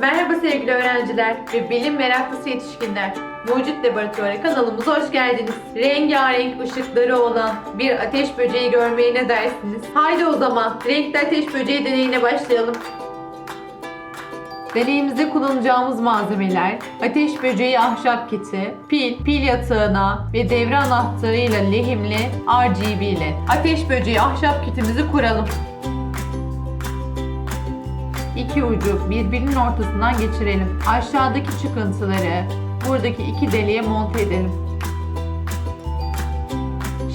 Merhaba sevgili öğrenciler ve bilim meraklısı yetişkinler. Mucit Laboratuvarı kanalımıza hoş geldiniz. Rengarenk ışıkları olan bir ateş böceği görmeye ne dersiniz? Haydi o zaman renkli ateş böceği deneyine başlayalım. Deneyimizde kullanacağımız malzemeler ateş böceği ahşap kiti, pil, pil yatağına ve devre anahtarıyla lehimli RGB ile ateş böceği ahşap kitimizi kuralım. İki ucu birbirinin ortasından geçirelim. Aşağıdaki çıkıntıları buradaki iki deliğe monte edelim.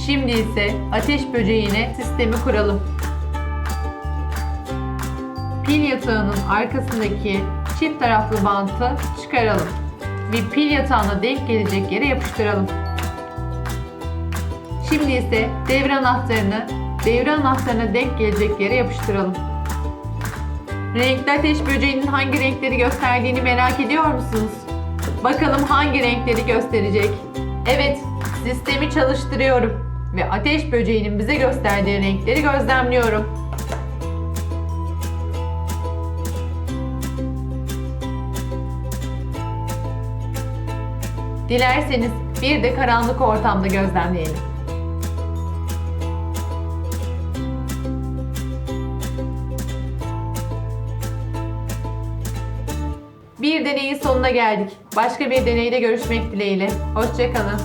Şimdi ise ateş böceğine sistemi kuralım. Pil yatağının arkasındaki çift taraflı bantı çıkaralım ve pil yatağına denk gelecek yere yapıştıralım. Şimdi ise devre anahtarını devre anahtarına denk gelecek yere yapıştıralım. Renkli ateş böceğinin hangi renkleri gösterdiğini merak ediyor musunuz? Bakalım hangi renkleri gösterecek? Evet, sistemi çalıştırıyorum ve ateş böceğinin bize gösterdiği renkleri gözlemliyorum. Dilerseniz bir de karanlık ortamda gözlemleyelim. Bir deneyin sonuna geldik. Başka bir deneyde görüşmek dileğiyle. Hoşçakalın.